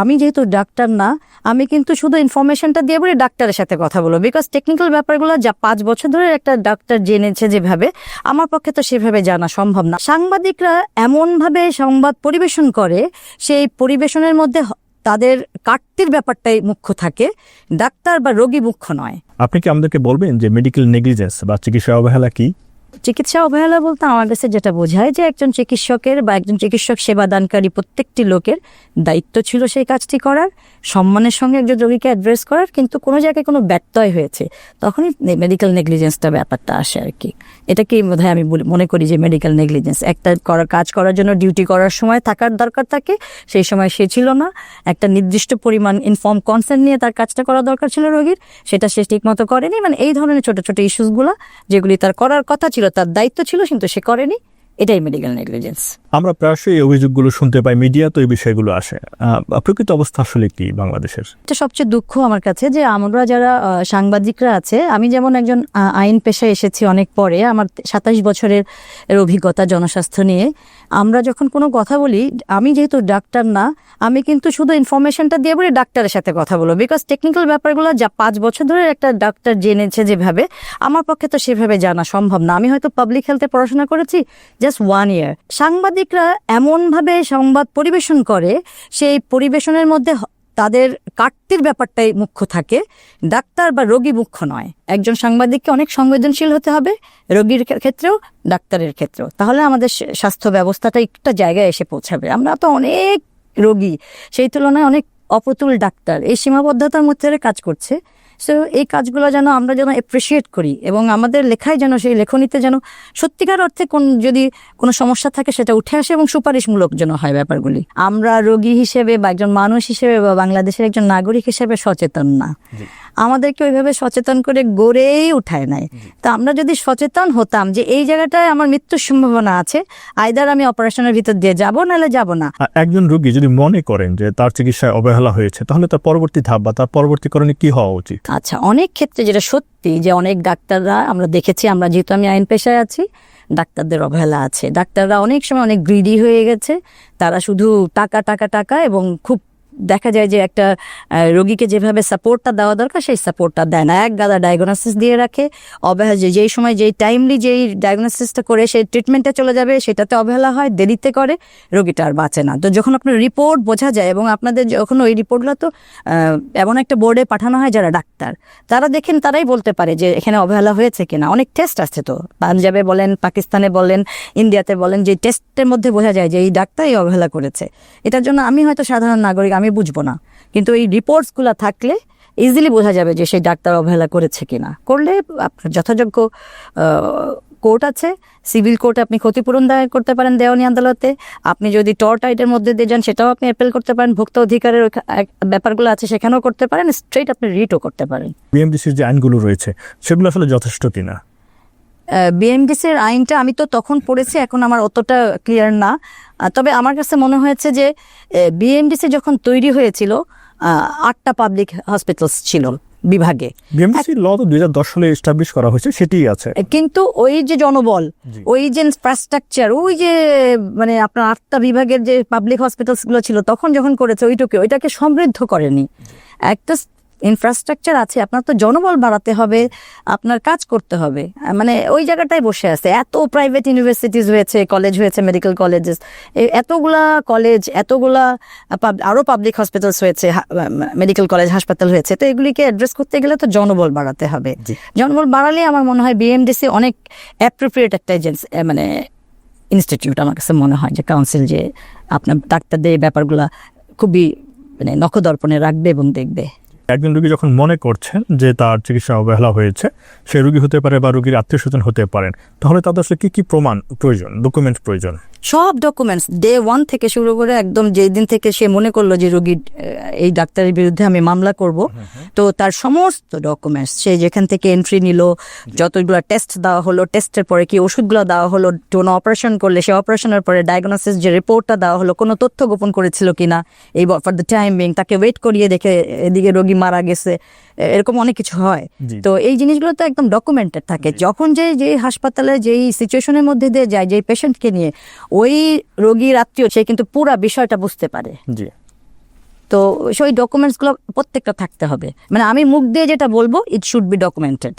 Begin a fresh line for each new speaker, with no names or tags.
আমি যেহেতু ডাক্তার না, আমি কিন্তু শুধু ইনফরমেশনটা দিয়ে বলি ডাক্তারের সাথে কথা বলব। বিকজ টেকনিক্যাল ব্যাপারগুলো যা পাঁচ বছর ধরে একটা ডাক্তার জেনেছে যেভাবে, আমার পক্ষে তো সেভাবে জানা সম্ভব না। সাংবাদিকরা এমনভাবে সংবাদ পরিবেশন করে, সেই পরিবেশনের মধ্যে তাদের কাটতির ব্যাপারটাই মুখ্য থাকে। ডাক্তার বা রোগী মুখ্য নয়।
আপনি কি আমাদেরকে বলবেন যে মেডিকেল নেগলিজেন্স বা চিকিৎসা অবহেলা কি?
চিকিৎসা অবহেলা বলতে আমার কাছে যেটা বোঝায় যে একজন চিকিৎসকের বা একজন চিকিৎসক সেবাদানকারী প্রত্যেকটি লোকের দায়িত্ব ছিল সেই কাজটি করার, সম্মানের সঙ্গে একজন রোগীকে অ্যাড্রেস করার, কিন্তু কোনো জায়গায় কোনো ব্যত্যয় হয়েছে। তখনই মেডিকেল নেগলিজেন্সটা ব্যাপারটা আসে আর কি। এটাকেই বোধ আমি মনে করি যে মেডিকেল নেগলিজেন্স একটা করার কাজ করার জন্য ডিউটি করার সময় থাকার দরকার থাকে, সেই সময় সে ছিল না। একটা নির্দিষ্ট পরিমাণ ইনফর্ম কনসেন্ট নিয়ে তার কাজটা করা দরকার ছিল রোগীর, সেটা সে ঠিকমতো করেনি। মানে এই ধরনের ছোট ছোট ইস্যুসগুলো যেগুলি তার করার কথা ছিল তার দায়িত্ব ছিল কিন্তু সে করেনি। এটাই মেডিকেল নেগলিজেন্স
আমরা প্রায়শই এই অভিযোগগুলো শুনতে পাই মিডিয়া তো এই বিষয়গুলো আসে। প্রকৃত অবস্থা আসলে কি বাংলাদেশের?
এটা সবচেয়ে দুঃখ আমার কাছে যে আমরা যারা সাংবাদিকরা আছে আমি যেমন একজন আইন পেশায় এসেছি অনেক পরে আমার সাতাশ বছরের এর অভিজ্ঞতা জনস্বাস্থ্য নিয়ে আমরা যখন কোনো কথা বলি আমি যেহেতু ডাক্তার না আমি কিন্তু শুধু ইনফরমেশনটা দিয়ে বলি ডাক্তারের সাথে কথা বলব। বিকজ টেকনিক্যাল ব্যাপারগুলো যা পাঁচ বছর ধরে একটা ডাক্তার জেনেছে যেভাবে আমার পক্ষে তো সেভাবে জানা সম্ভব না। আমি হয়তো পাবলিক হেলথে পড়াশোনা করেছি জাস্ট ওয়ান ইয়ার সাংবাদিকরা এমনভাবে সংবাদ পরিবেশন করে, সেই পরিবেশনের মধ্যে তাদের কাটতির ব্যাপারটাই মুখ্য থাকে। ডাক্তার বা রোগী মুখ্য নয়। একজন সাংবাদিককে অনেক সংবেদনশীল হতে হবে, রোগীর ক্ষেত্রেও, ডাক্তারের ক্ষেত্রেও। তাহলে আমাদের স্বাস্থ্য ব্যবস্থাটা একটা জায়গায় এসে পৌঁছাবে। আমরা তো অনেক রোগী, সেই তুলনায় অনেক অপ্রতুল ডাক্তার। এই সীমাবদ্ধতার মধ্যে কাজ করছে। সো এই কাজগুলো যেন আমরা যেন অ্যাপ্রিসিয়েট করি এবং আমাদের লেখায় যেন সেই লেখনীতে যেন সত্যিকার অর্থে কোন, যদি কোনো সমস্যা থাকে সেটা উঠে আসে এবং সুপারিশমূলক যেন হয় ব্যাপারগুলি। আমরা রোগী হিসেবে বা একজন মানুষ হিসেবে বা বাংলাদেশের একজন নাগরিক হিসেবে সচেতন না। আমাদেরকে ওইভাবে সচেতন করে গড়েই উঠায় নাই। তো আমরা যদি সচেতন হতাম যে এই জায়গাটায় আমার মৃত্যুর সম্ভাবনা আছে আইদার আমি অপারেশনের ভিতর দিয়ে যাব নাহলে যাব না।
একজন রোগী যদি মনে করেন যে তার চিকিৎসায় অবহেলা হয়েছে তাহলে তার পরবর্তী ধাপ বা তার পরবর্তী করণে কি হওয়া উচিত?
আচ্ছা অনেক ক্ষেত্রে যেটা সত্যি যে অনেক ডাক্তাররা আমরা দেখেছি আমরা যেহেতু আমি আইন পেশায় আছি ডাক্তারদের অবহেলা আছে। ডাক্তাররা অনেক সময় অনেক গ্রিডি হয়ে গেছে তারা শুধু টাকা টাকা টাকা এবং খুব দেখা যায় যে একটা রোগীকে যেভাবে সাপোর্টটা দেওয়া দরকার সেই সাপোর্টটা দেয় না। এক গাদা ডায়াগনোসিস দিয়ে রাখে, অবহেলা যেই সময় যেই টাইমলি যেই ডায়াগনোসিসটা করে সেই ট্রিটমেন্টে চলে যাবে, সেটাতে অবহেলা হয়, দেরিতে করে, রোগীটা আর বাঁচে না। তো যখন আপনার রিপোর্ট বোঝা যায় এবং আপনাদের যখন ওই রিপোর্টগুলো তো এমন একটা বোর্ডে পাঠানো হয় যারা ডাক্তার, তারা দেখেন তারাই বলতে পারে যে এখানে অবহেলা হয়েছে কিনা। অনেক টেস্ট আছে তো। পাঞ্জাবে বলেন, পাকিস্তানে বলেন, ইন্ডিয়াতে বলেন, যে টেস্টের মধ্যে বোঝা যায় যে এই ডাক্তারই অবহেলা করেছে। এটার জন্য আমি হয়তো সাধারণ নাগরিক, আমি বুঝব না। কিন্তু এই রিপোর্টসগুলো থাকলে ইজিলি বোঝা যাবে যে সেই ডাক্তার অবহেলা করেছে কিনা। করলে আপনার যথাযোগ্য কোর্ট আছে। সিভিল কোর্টে আপনি ক্ষতিপূরণ দায়ের করতে পারেন দেওয়ানি আদালতে। আপনি যদি টর্ট আইটের মধ্যে দিয়ে যান, সেটাও আপনি অ্যাপেল করতে পারেন। ভোক্তা অধিকারের ব্যাপারগুলো আছে, সেখানেও করতে পারেন। স্ট্রেট আপনি রিটও করতে পারেন।
বিএমডিসির যে আইনগুলো রয়েছে, সেগুলো আসলে যথেষ্ট কিনা?
বিএমডিসির আইনটা আমি তো তখন পড়েছি এখন আমার অতটা ক্লিয়ার না। তবে আমার কাছে মনে হয়েছে যে বিএমডিসি যখন তৈরি হয়েছিল আটটা পাবলিক হসপিটালস ছিল বিভাগে।
বিএমডিসি ল তো দুই সালে এস্টাবলিশ করা হয়েছে সেটিই আছে।
কিন্তু ওই যে জনবল ওই যে ইনফ্রাস্ট্রাকচার ওই যে মানে আপনার আটটা বিভাগের যে পাবলিক হসপিটালসগুলো ছিল তখন যখন করেছে ওইটুকু ওইটাকে সমৃদ্ধ করেনি। একটা ইনফ্রাস্ট্রাকচার আছে আপনার তো জনবল বাড়াতে হবে আপনার কাজ করতে হবে। মানে ওই জায়গাটায় বসে আছে। এত প্রাইভেট ইউনিভার্সিটিজ হয়েছে কলেজ হয়েছে মেডিকেল কলেজেস এতগুলা কলেজ এতগুলা আহ, pub- আরও পাবলিক হসপিটালস হয়েছে মেডিকেল কলেজ হাসপাতাল হয়েছে। তো এগুলিকে অ্যাড্রেস করতে গেলে তো জনবল বাড়াতে হবে। জনবল বাড়ালে আমার মনে হয় বিএমডিসি অনেক অ্যাপ্রোপ্রিয়েট একটা এজেন্সি মানে ইনস্টিটিউট আমার কাছে মনে হয় যে কাউন্সিল যে আপনার ডাক্তারদের ব্যাপারগুলা খুবই মানে নখদর্পণে রাখবে এবং দেখবে।
একজন রোগী যখন মনে করছেন যে তার চিকিৎসা অবহেলা হয়েছে সে রোগী হতে পারে বা রোগীর আত্মীয় স্বজন হতে পারেন তাহলে তাদের আসলে কি কি প্রমাণ প্রয়োজন ডকুমেন্ট প্রয়োজন?
সব ডকুমেন্টস ডে ওয়ান থেকে শুরু করে একদম যেই দিন থেকে সে মনে করল যে রোগীর এই ডাক্তারের বিরুদ্ধে আমি মামলা করব তো তার সমস্ত ডকুমেন্টস সে যেখান থেকে এন্ট্রি নিল যতগুলো টেস্ট দেওয়া হলো টেস্টের পরে কি ওষুধগুলো দেওয়া হলো কোনো অপারেশন করলে সে অপারেশনের পরে ডায়াগনোসিস যে রিপোর্টটা দেওয়া হলো কোনো তথ্য গোপন করেছিল কিনা এই ফর দ্য টাইম বিং তাকে ওয়েট করিয়ে দেখে এদিকে রোগী মারা গেছে এরকম অনেক কিছু হয়। তো এই জিনিসগুলো তো একদম ডকুমেন্টেড থাকে। যখন যে যেই হাসপাতালে যেই সিচুয়েশনের মধ্যে দিয়ে যায় যেই পেশেন্টকে নিয়ে ওই রোগীর আত্মীয় সে কিন্তু পুরো বিষয়টা বুঝতে পারে।
জি।
তো সেই ডকুমেন্টসগুলো প্রত্যেকটা থাকতে হবে। মানে আমি মুখ দিয়ে যেটা বলব ইট শুড বি ডকুমেন্টেড